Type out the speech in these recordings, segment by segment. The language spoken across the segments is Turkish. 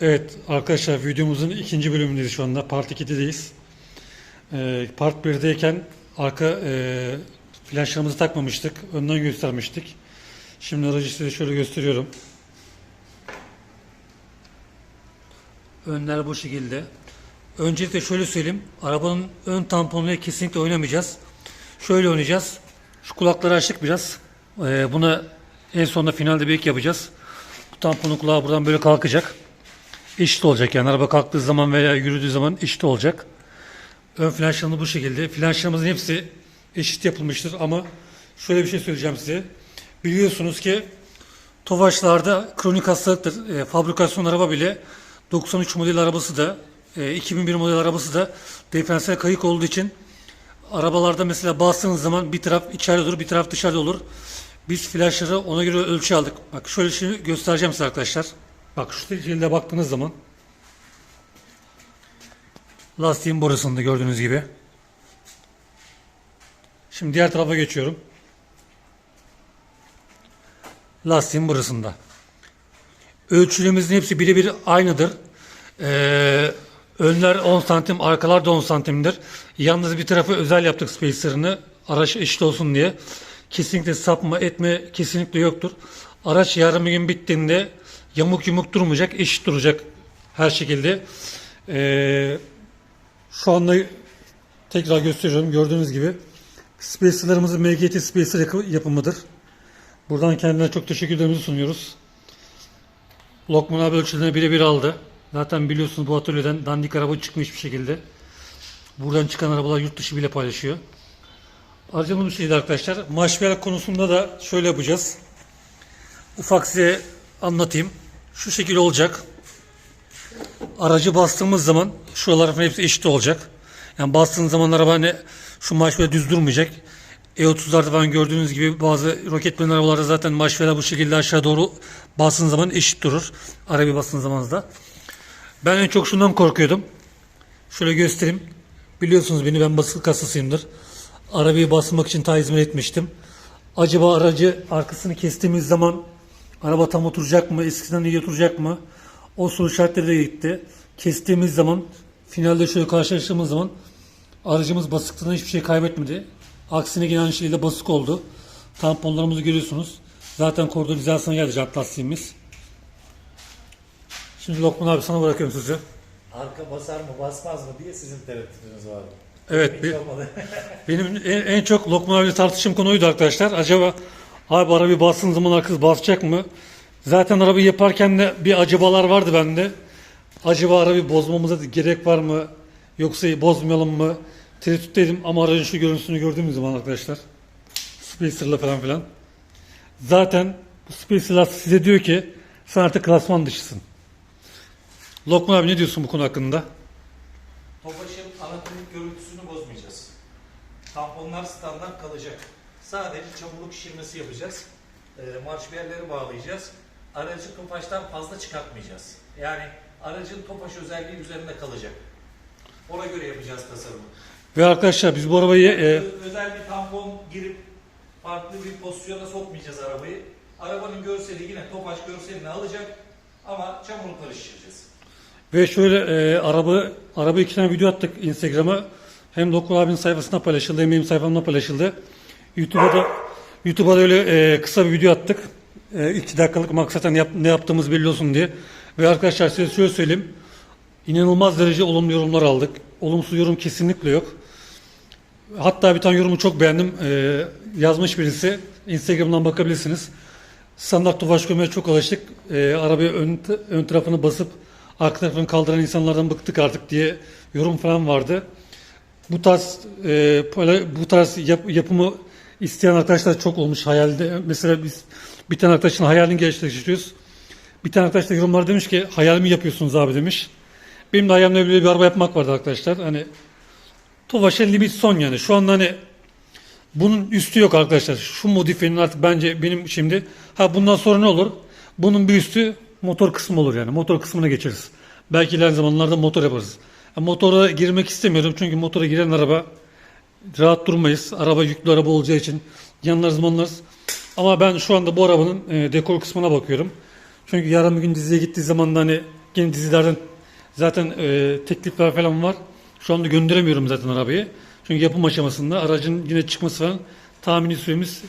Evet arkadaşlar videomuzun ikinci bölümündeyiz şu anda. Part 2'deyiz. Ee, part 1'deyken arka e, flaşlarımızı takmamıştık. Önden göstermiştik. Şimdi aracı size şöyle gösteriyorum. Önler bu şekilde. Öncelikle şöyle söyleyeyim. Arabanın ön tamponuyla kesinlikle oynamayacağız. Şöyle oynayacağız. Şu kulakları açtık biraz. Ee, buna en sonunda finalde bir yapacağız. Bu tamponun kulağı buradan böyle kalkacak. Eşit olacak yani araba kalktığı zaman veya yürüdüğü zaman eşit olacak. Ön flanşlarımız bu şekilde. Flanşlarımızın hepsi eşit yapılmıştır ama şöyle bir şey söyleyeceğim size. Biliyorsunuz ki Tofaşlarda kronik hastalıktır. E, fabrikasyon araba bile 93 model arabası da e, 2001 model arabası da diferansiyel kayık olduğu için arabalarda mesela bastığınız zaman bir taraf içeride olur bir taraf dışarıda olur. Biz flaşları ona göre ölçü aldık. Bak şöyle şimdi göstereceğim size arkadaşlar. Bak şu şekilde baktığınız zaman lastiğin borusunda gördüğünüz gibi. Şimdi diğer tarafa geçiyorum. Lastiğin burasında. Ölçülerimizin hepsi birebir aynıdır. Ee, önler 10 santim, arkalar da 10 santimdir. Yalnız bir tarafı özel yaptık spacer'ını. Araç eşit olsun diye. Kesinlikle sapma etme kesinlikle yoktur. Araç yarım gün bittiğinde yamuk yumuk durmayacak, eşit duracak her şekilde. Ee, şu anda tekrar gösteriyorum. Gördüğünüz gibi spacer'larımız MGT spacer yapı- yapımıdır. Buradan kendilerine çok teşekkürlerimizi sunuyoruz. Lokman abi ölçülerini birebir aldı. Zaten biliyorsunuz bu atölyeden dandik araba çıkmış bir şekilde. Buradan çıkan arabalar yurt dışı bile paylaşıyor. Aracımız bu şekilde arkadaşlar. Marşver konusunda da şöyle yapacağız. Ufak size anlatayım. Şu şekilde olacak. Aracı bastığımız zaman şuralar falan hepsi eşit olacak. Yani bastığınız zaman araba hani şu marşver düz durmayacak. E30'larda falan gördüğünüz gibi bazı roketmen arabalarda zaten marşveler bu şekilde aşağı doğru bastığınız zaman eşit durur. Araba bastığınız zamanınızda. Ben en çok şundan korkuyordum. Şöyle göstereyim. Biliyorsunuz beni ben basık hastasıyımdır. Arabayı basmak için ta hizmet etmiştim. Acaba aracı arkasını kestiğimiz zaman araba tam oturacak mı? Eskiden iyi oturacak mı? O soru işaretleri de gitti. Kestiğimiz zaman finalde şöyle karşılaştığımız zaman aracımız basıklığından hiçbir şey kaybetmedi. Aksine aynı şekilde basık oldu. Tamponlarımızı görüyorsunuz. Zaten koridor hizasına geldi jant lastiğimiz. Şimdi Lokman abi sana bırakıyorum sözü. Arka basar mı basmaz mı diye sizin tereddütünüz vardı. Evet. bir- Hiç olmadı. Benim en, en çok Lokman abiyle tartışım konuydu arkadaşlar. Acaba abi arabayı bastığın zaman arkası basacak mı? Zaten arabayı yaparken de bir acabalar vardı bende. Acaba arabayı bozmamıza gerek var mı? Yoksa bozmayalım mı? Tereddütteydim ama aracın şu görüntüsünü gördüğümüz zaman arkadaşlar. Spacer'la falan filan. Zaten Spacer'lar size diyor ki sen artık klasman dışısın. Lokman abi ne diyorsun bu konu hakkında? Tofaş'ın anatomik görüntüsünü bozmayacağız. Tamponlar standart kalacak. Sadece çamurluk şişirmesi yapacağız. E, marş yerleri bağlayacağız. Aracı Tofaş'tan fazla çıkartmayacağız. Yani aracın Tofaş özelliği üzerinde kalacak. Ona göre yapacağız tasarımı. Ve arkadaşlar biz bu arabayı e, özel bir tampon girip farklı bir pozisyona sokmayacağız arabayı. Arabanın görseli yine Tofaş görselini alacak ama çamurlukları şişireceğiz. Ve şöyle e, araba araba iki tane video attık Instagram'a. Hem Doktor abinin sayfasına paylaşıldı hem benim sayfamda paylaşıldı. YouTube'a da YouTube'a da öyle e, kısa bir video attık. E, iki dakikalık maksaten yap, ne yaptığımız belli olsun diye. Ve arkadaşlar size şöyle söyleyeyim. İnanılmaz derece olumlu yorumlar aldık. Olumsuz yorum kesinlikle yok. Hatta bir tane yorumu çok beğendim. E, yazmış birisi. Instagram'dan bakabilirsiniz. Standart tofaş gömeye çok alıştık. E, arabaya ön, ön tarafını basıp arka tarafını kaldıran insanlardan bıktık artık diye yorum falan vardı. Bu tarz e, bu tarz yap- yapımı isteyen arkadaşlar çok olmuş hayalde. Mesela biz bir tane arkadaşın hayalini gerçekleştiriyoruz. Bir tane arkadaş da yorumlar demiş ki hayalimi yapıyorsunuz abi demiş. Benim de hayalimde böyle bir araba yapmak vardı arkadaşlar. Hani Tofaş'a limit son yani. Şu anda hani bunun üstü yok arkadaşlar. Şu modifinin artık bence benim şimdi ha bundan sonra ne olur? Bunun bir üstü motor kısmı olur yani. Motor kısmına geçeriz. Belki ilerleyen zamanlarda motor yaparız. Ha, motora girmek istemiyorum çünkü motora giren araba rahat durmayız. Araba yüklü araba olacağı için yanlarız manlarız. Ama ben şu anda bu arabanın e, dekor kısmına bakıyorum. Çünkü yarın bir gün diziye gittiği zaman da hani Yine dizilerden zaten e, teklifler falan var. Şu anda gönderemiyorum zaten arabayı. Çünkü yapım aşamasında aracın yine çıkması falan tahmini süremiz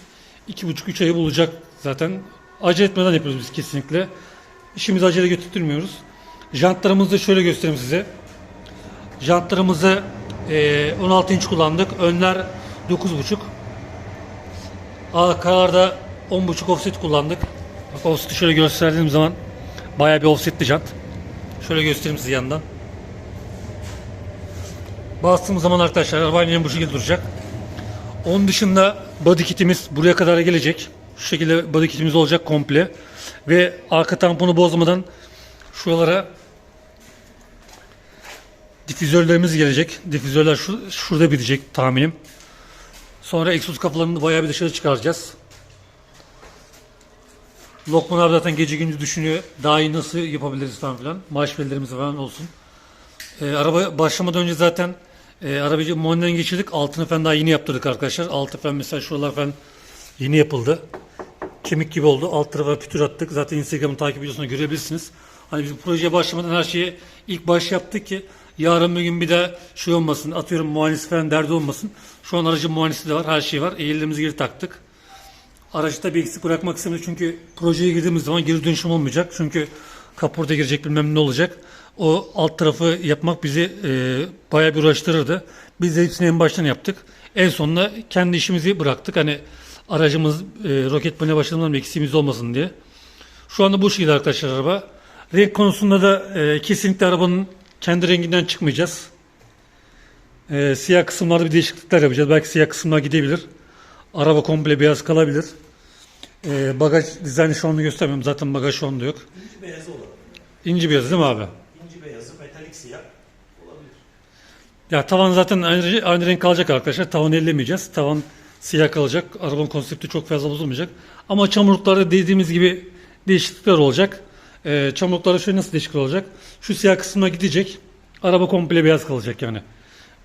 2,5-3 ayı bulacak zaten. Acele etmeden yapıyoruz biz kesinlikle. İşimizi acele götürtmüyoruz. Jantlarımızı şöyle göstereyim size. Jantlarımızı e, 16 inç kullandık. Önler 9,5. Arkalarda 10,5 offset kullandık. Bak offset'i şöyle gösterdiğim zaman bayağı bir offsetli jant. Şöyle göstereyim size yandan. Bastığımız zaman arkadaşlar araba aynen bu şekilde duracak. Onun dışında body kitimiz buraya kadar gelecek. Şu şekilde body kitimiz olacak komple. Ve arka tamponu bozmadan şuralara difüzörlerimiz gelecek. Difüzörler şu, şurada bitecek tahminim. Sonra egzoz kapılarını bayağı bir dışarı çıkaracağız. Lokman abi zaten gece gündüz düşünüyor. Daha iyi nasıl yapabiliriz falan filan. Maaş belirlerimiz falan olsun. Ee, araba başlamadan önce zaten e, arabayı muayeneden geçirdik. Altını falan daha yeni yaptırdık arkadaşlar. Altı falan mesela şuralar falan yeni yapıldı. Kemik gibi oldu. Alt tarafa pütür attık. Zaten Instagram'ın takip videosunda görebilirsiniz. Hani biz projeye başlamadan her şeyi ilk baş yaptık ki yarın bir gün bir de şey olmasın. Atıyorum muayenesi falan derdi olmasın. Şu an aracın muayenesi de var. Her şey var. Eğildiğimizi geri taktık. Araçta bir eksik bırakmak istemedik çünkü projeye girdiğimiz zaman geri dönüşüm olmayacak. Çünkü kapurda girecek bilmem ne olacak. O alt tarafı yapmak bizi e, bayağı bir uğraştırırdı. Biz de hepsini en baştan yaptık. En sonunda kendi işimizi bıraktık. Hani aracımız e, roket panel başladığından bir eksiğimiz olmasın diye. Şu anda bu şekilde arkadaşlar araba. Renk konusunda da e, kesinlikle arabanın kendi renginden çıkmayacağız. E, siyah kısımlarda bir değişiklikler yapacağız. Belki siyah kısımlar gidebilir. Araba komple beyaz kalabilir. E, bagaj dizaynı şu anda göstermiyorum. Zaten bagaj şu anda yok. İnci beyazı olabilir. İnci beyaz değil mi abi? İnci beyazı, metalik siyah olabilir. Ya tavan zaten aynı, aynı renk kalacak arkadaşlar. Tavanı ellemeyeceğiz. Tavan siyah kalacak. Arabanın konsepti çok fazla bozulmayacak. Ama çamurluklarda dediğimiz gibi değişiklikler olacak. Ee, çamurluklarda şöyle nasıl değişiklik olacak? Şu siyah kısmına gidecek. Araba komple beyaz kalacak yani.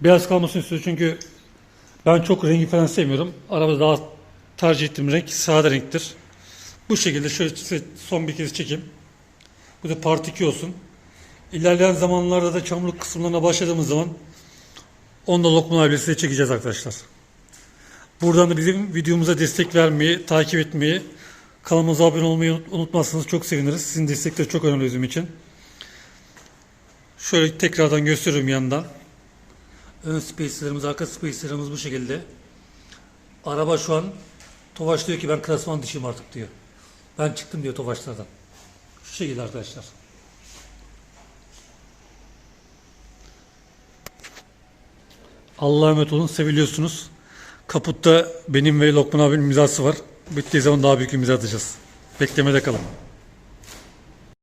Beyaz kalmasını istiyor çünkü ben çok rengi falan sevmiyorum. Araba daha tercih ettiğim renk sade renktir. Bu şekilde şöyle son bir kez çekeyim. Bu da part 2 olsun. İlerleyen zamanlarda da çamurluk kısımlarına başladığımız zaman onu da Lokman çekeceğiz arkadaşlar. Buradan da bizim videomuza destek vermeyi, takip etmeyi, kanalımıza abone olmayı unut- unutmazsanız çok seviniriz. Sizin destekler çok önemli bizim için. Şöyle tekrardan gösteriyorum yandan. Ön space'lerimiz, arka space'lerimiz bu şekilde. Araba şu an Tofaş diyor ki ben klasman dışıyım artık diyor. Ben çıktım diyor Tofaşlardan. Şu şekilde arkadaşlar. Allah'a emanet olun. Seviliyorsunuz. Kaputta benim ve Lokman abinin imzası var. Bittiği zaman daha büyük atacağız. Beklemede kalın.